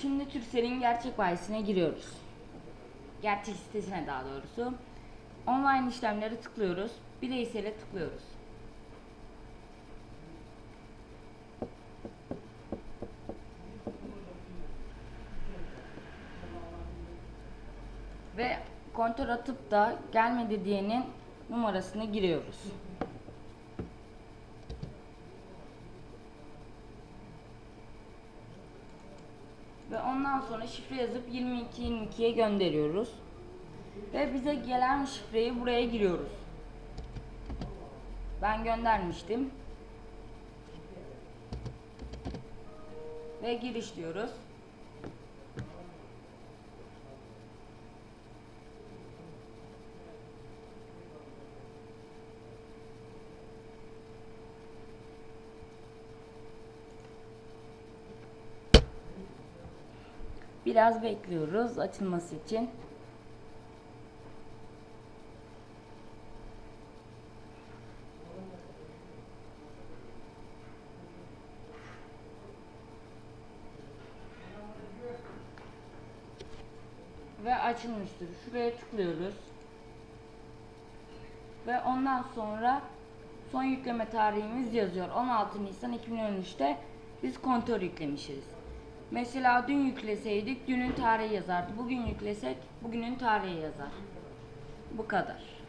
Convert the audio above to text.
Şimdi Turkcell'in gerçek bayisine giriyoruz. Gerçek sitesine daha doğrusu. Online işlemleri tıklıyoruz. Bireysele tıklıyoruz. Ve kontrol atıp da gelmedi diyenin numarasını giriyoruz. Ve ondan sonra şifre yazıp 22-22'ye gönderiyoruz. Ve bize gelen şifreyi buraya giriyoruz. Ben göndermiştim. Ve giriş diyoruz. Biraz bekliyoruz açılması için. Ve açılmıştır. Şuraya tıklıyoruz. Ve ondan sonra son yükleme tarihimiz yazıyor. 16 Nisan 2013'te biz kontör yüklemişiz. Mesela dün yükleseydik dünün tarihi yazardı. Bugün yüklesek bugünün tarihi yazar. Bu kadar.